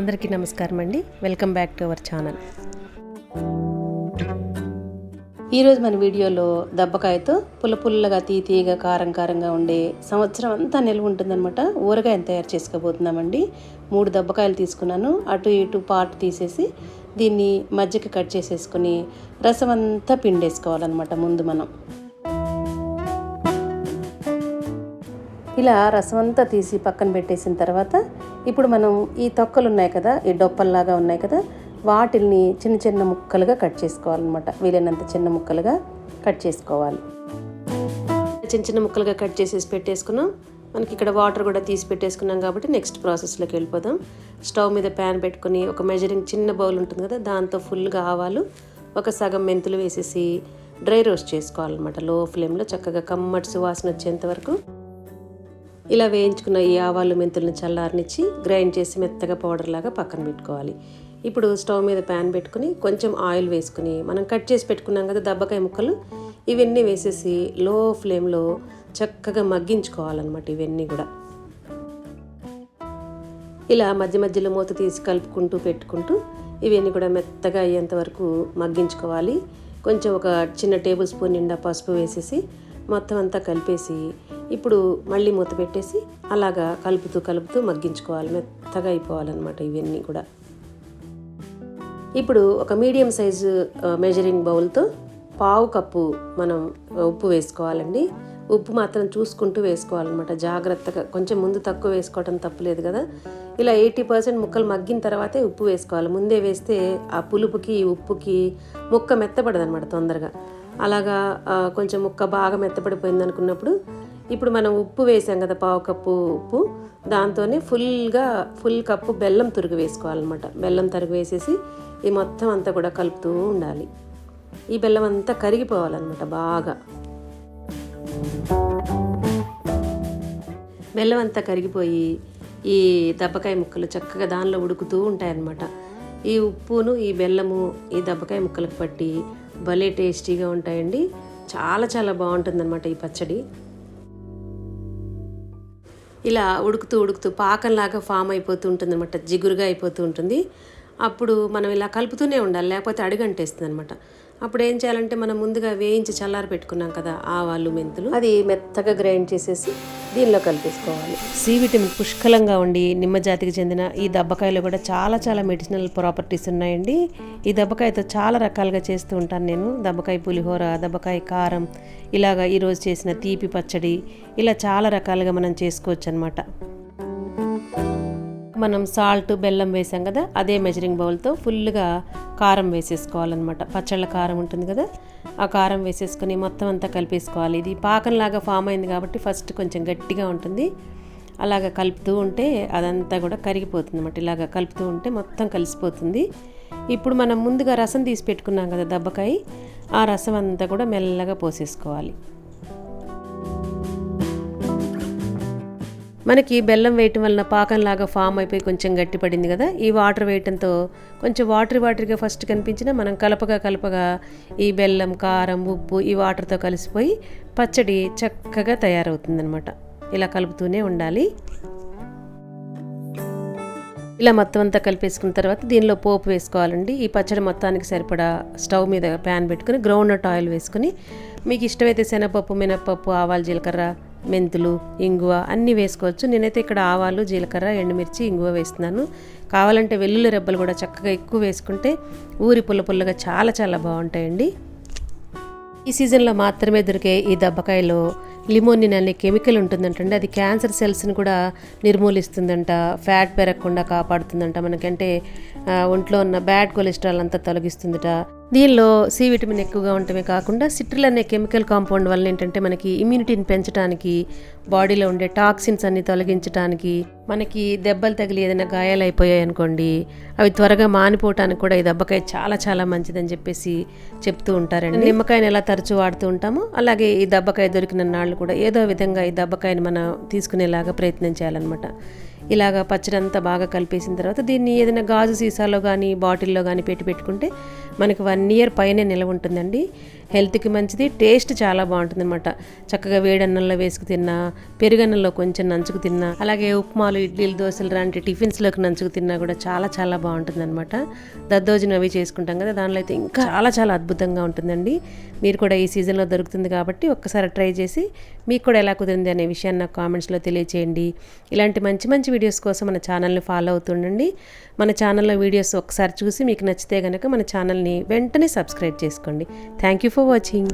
అందరికీ నమస్కారం అండి. Welcome back to our channel. ఈరోజు మన వీడియోలో దబ్బకాయతో పుల్ల పుల్లగా తీతీగా కారం కారంగా ఉండే సంవత్సరం అంతా నిల్వ ఉంటుందన్నమాట. ఊరగాయను తయారు చేసుకోబోతున్నామండి. మూడు దబ్బకాయలు తీసుకున్నాను. అటు ఇటు పార్ట్ తీసేసి దీన్ని మజ్జిగ కట్ చేసేసుకుని రసం అంతా పిండేసుకోవాలన్నమాట ముందు మనం. ఇలా రసం అంతా తీసి పక్కన పెట్టేసిన తర్వాత ఇప్పుడు మనం ఈ తొక్కలు ఉన్నాయి కదా ఈ డొప్పల్లాగా ఉన్నాయి కదా వాటిల్ని చిన్న చిన్న ముక్కలుగా కట్ చేసుకోవాలన్నమాట. వీలైనంత చిన్న ముక్కలుగా కట్ చేసుకోవాలి. చిన్న చిన్న ముక్కలుగా కట్ చేసేసి పెట్టేసుకున్నాం. మనకి ఇక్కడ వాటర్ కూడా తీసి పెట్టేసుకున్నాం కాబట్టి నెక్స్ట్ ప్రాసెస్లోకి వెళ్ళిపోదాం. స్టవ్ మీద ప్యాన్ పెట్టుకొని ఒక మెజరింగ్ చిన్న బౌల్ ఉంటుంది కదా దాంతో ఫుల్గా ఆవాలు ఒక సగం మెంతులు వేసేసి డ్రై రోస్ట్ చేసుకోవాలన్నమాట. లో ఫ్లేమ్లో చక్కగా కమ్మటి సువాసన వచ్చేంత వరకు. ఇలా వేయించుకున్న ఈ ఆవాలు మెంతులను చల్లారనిచ్చి గ్రైండ్ చేసి మెత్తగా పౌడర్ లాగా పక్కన పెట్టుకోవాలి. ఇప్పుడు స్టవ్ మీద ప్యాన్ పెట్టుకుని కొంచెం ఆయిల్ వేసుకుని మనం కట్ చేసి పెట్టుకున్నాం కదా దబ్బకాయ ముక్కలు ఇవన్నీ వేసేసి లో ఫ్లేమ్లో చక్కగా మగ్గించుకోవాలన్నమాట ఇవన్నీ కూడా. ఇలా మధ్య మధ్యలో మూత తీసి కలుపుకుంటూ పెట్టుకుంటూ ఇవన్నీ కూడా మెత్తగా అయ్యేంత వరకు మగ్గించుకోవాలి. కొంచెం ఒక చిన్న టేబుల్ స్పూన్ నిండా పసుపు వేసేసి మొత్తం అంతా కలిపేసి ఇప్పుడు మళ్ళీ మూత పెట్టేసి అలాగా కలుపుతూ కలుపుతూ మగ్గించుకోవాలి మెత్తగా అయిపోవాలన్నమాట ఇవన్నీ కూడా. ఇప్పుడు ఒక మీడియం సైజు మెజరింగ్ బౌల్తో పావు కప్పు మనం ఉప్పు వేసుకోవాలండి. ఉప్పు మాత్రం చూసుకుంటూ వేసుకోవాలన్నమాట. జాగ్రత్తగా కొంచెం ముందు తక్కువ వేసుకోవటం తప్పులేదు కదా. ఇలా ఎయిటీ పర్సెంట్ ముక్కలు మగ్గిన తర్వాతే ఉప్పు వేసుకోవాలి. ముందే వేస్తే ఆ పులుపుకి ఉప్పుకి ముక్క మెత్తపడదనమాట తొందరగా. అలాగా కొంచెం ముక్క బాగా మెత్తపడిపోయింది అనుకున్నప్పుడు ఇప్పుడు మనం ఉప్పు వేసాం కదా పావు కప్పు ఉప్పు. దాంతోనే ఫుల్గా ఫుల్ కప్పు బెల్లం తురుగు వేసుకోవాలన్నమాట. బెల్లం తరుగు వేసేసి ఈ మొత్తం అంతా కూడా కలుపుతూ ఉండాలి. ఈ బెల్లం అంతా కరిగిపోవాలన్నమాట బాగా. బెల్లం అంతా కరిగిపోయి ఈ దబ్బకాయ ముక్కలు చక్కగా దానిలో ఉడుకుతూ ఉంటాయన్నమాట. ఈ ఉప్పును ఈ బెల్లము ఈ దబ్బకాయ ముక్కలకు పట్టి భలే టేస్టీగా ఉంటాయండి. చాలా చాలా బాగుంటుందన్నమాట ఈ పచ్చడి. ఇలా ఉడుకుతూ ఉడుకుతూ పాకంలాగా ఫామ్ అయిపోతూ ఉంటుంది అనమాట జిగురుగా అయిపోతూ ఉంటుంది. అప్పుడు మనం ఇలా కలుపుతూనే ఉండాలి లేకపోతే అడుగంటేస్తుంది అనమాట అప్పుడు ఏం చేయాలంటే మనం ముందుగా వేయించి చల్లారి పెట్టుకున్నాం కదా ఆవాలు మెంతులు. అది మెత్తగా గ్రైండ్ చేసేసి దీనిలో కలిపేసుకోవాలి. సి విటమిన్ పుష్కలంగా ఉండి నిమ్మ జాతికి చెందిన ఈ దబ్బకాయలో కూడా చాలా చాలా మెడిసినల్ ప్రాపర్టీస్ ఉన్నాయండి. ఈ దబ్బకాయతో చాలా రకాలుగా చేస్తూ ఉంటాను నేను. దబ్బకాయ పులిహోర దబ్బకాయ కారం ఇలాగా ఈరోజు చేసిన తీపి పచ్చడి ఇలా చాలా రకాలుగా మనం చేసుకోవచ్చు అనమాట మనం సాల్ట్ బెల్లం వేసాం కదా అదే మెజరింగ్ బౌల్తో ఫుల్గా కారం వేసేసుకోవాలన్నమాట. పచ్చళ్ళ కారం ఉంటుంది కదా ఆ కారం వేసేసుకొని మొత్తం అంతా కలిపేసుకోవాలి. ఇది పాకంలాగా ఫామ్ అయింది కాబట్టి ఫస్ట్ కొంచెం గట్టిగా ఉంటుంది. అలాగ కలుపుతూ ఉంటే అదంతా కూడా కరిగిపోతుంది అనమాట ఇలాగ కలుపుతూ ఉంటే మొత్తం కలిసిపోతుంది. ఇప్పుడు మనం ముందుగా రసం తీసి పెట్టుకున్నాం కదా దబ్బకాయ. ఆ రసం అంతా కూడా మెల్లగా పోసేసుకోవాలి. మనకి బెల్లం వేయటం వలన పాకంలాగా ఫామ్ అయిపోయి కొంచెం గట్టిపడింది కదా. ఈ వాటర్ వేయటంతో కొంచెం వాటర్ వాటర్గా ఫస్ట్ కనిపించినా మనం కలపగా కలపగా ఈ బెల్లం కారం ఉప్పు ఈ వాటర్తో కలిసిపోయి పచ్చడి చక్కగా తయారవుతుందనమాట ఇలా కలుపుతూనే ఉండాలి. ఇలా మొత్తం అంతా కలిపేసుకున్న తర్వాత దీనిలో పోపు వేసుకోవాలండి. ఈ పచ్చడి మొత్తానికి సరిపడా స్టవ్ మీద ప్యాన్ పెట్టుకుని గ్రౌండ్ నట్ ఆయిల్ వేసుకుని మీకు ఇష్టమైతే శనగపప్పు మినప్పప్పు ఆవాలు జీలకర్ర మెంతులు ఇంగువ అన్నీ వేసుకోవచ్చు. నేనైతే ఇక్కడ ఆవాలు జీలకర్ర ఎండుమిర్చి ఇంగువ వేస్తున్నాను. కావాలంటే వెల్లుల్లి రెబ్బలు కూడా చక్కగా ఎక్కువ వేసుకుంటే ఊరి పుల్ల పుల్లగా చాలా చాలా బాగుంటాయండి. ఈ సీజన్లో మాత్రమే దొరికే ఈ దబ్బకాయలో లిమోనిన్ అనే కెమికల్ ఉంటుందంటండి. అది క్యాన్సర్ సెల్స్ని కూడా నిర్మూలిస్తుందంట ఫ్యాట్ పెరగకుండా కాపాడుతుందంట. మనకంటే ఒంట్లో ఉన్న బ్యాడ్ కొలెస్ట్రాల్ అంతా తొలగిస్తుందట. దీనిలో సి విటమిన్ ఎక్కువగా ఉండటమే కాకుండా సిట్రిల్ అనే కెమికల్ కాంపౌండ్ వల్ల ఏంటంటే మనకి ఇమ్యూనిటీని పెంచడానికి బాడీలో ఉండే టాక్సిన్స్ అన్ని తొలగించడానికి మనకి దెబ్బలు తగిలి ఏదైనా గాయాలు అయిపోయాయి అనుకోండి అవి త్వరగా మానిపోవటానికి కూడా ఈ దెబ్బకాయ చాలా చాలా మంచిదని చెప్పేసి చెప్తూ ఉంటారండి. నిమ్మకాయని ఎలా తరచూ వాడుతూ ఉంటామో అలాగే ఈ దెబ్బకాయ దొరికిన నాళ్ళు కూడా ఏదో విధంగా ఈ దెబ్బకాయని మనం తీసుకునేలాగా ప్రయత్నం చేయాలన్నమాట. ఇలాగ పచ్చడి అంతా బాగా కలిపేసిన తర్వాత దీన్ని ఏదైనా గాజు సీసాలో కానీ బాటిల్లో కానీ పెట్టి పెట్టుకుంటే మనకి వన్ ఇయర్ పైనే నిలవ ఉంటుందండి. హెల్త్కి మంచిది టేస్ట్ చాలా బాగుంటుంది అనమాట చక్కగా వేడన్నంలో వేసుకు తిన్నా పెరుగన్నంలో కొంచెం నంచుకు తిన్నా అలాగే ఉప్మాలు ఇడ్లీలు దోశలు లాంటి టిఫిన్స్లోకి నంచుకు తిన్నా కూడా చాలా చాలా బాగుంటుంది అనమాట దద్దోజనం అవి చేసుకుంటాం కదా దానిలో అయితే ఇంకా చాలా చాలా అద్భుతంగా ఉంటుందండి. మీరు కూడా ఈ సీజన్లో దొరుకుతుంది కాబట్టి ఒక్కసారి ట్రై చేసి మీకు కూడా ఎలా కుదిరింది అనే విషయాన్ని నాకు కామెంట్స్లో తెలియచేయండి. ఇలాంటి మంచి మంచి వీడియోస్ కోసం మన ఛానల్ని ఫాలో అవుతుండండి. మన ఛానల్లో వీడియోస్ ఒకసారి చూసి మీకు నచ్చితే కనుక మన ఛానల్ని వెంటనే సబ్స్క్రైబ్ చేసుకోండి. Thank you for watching.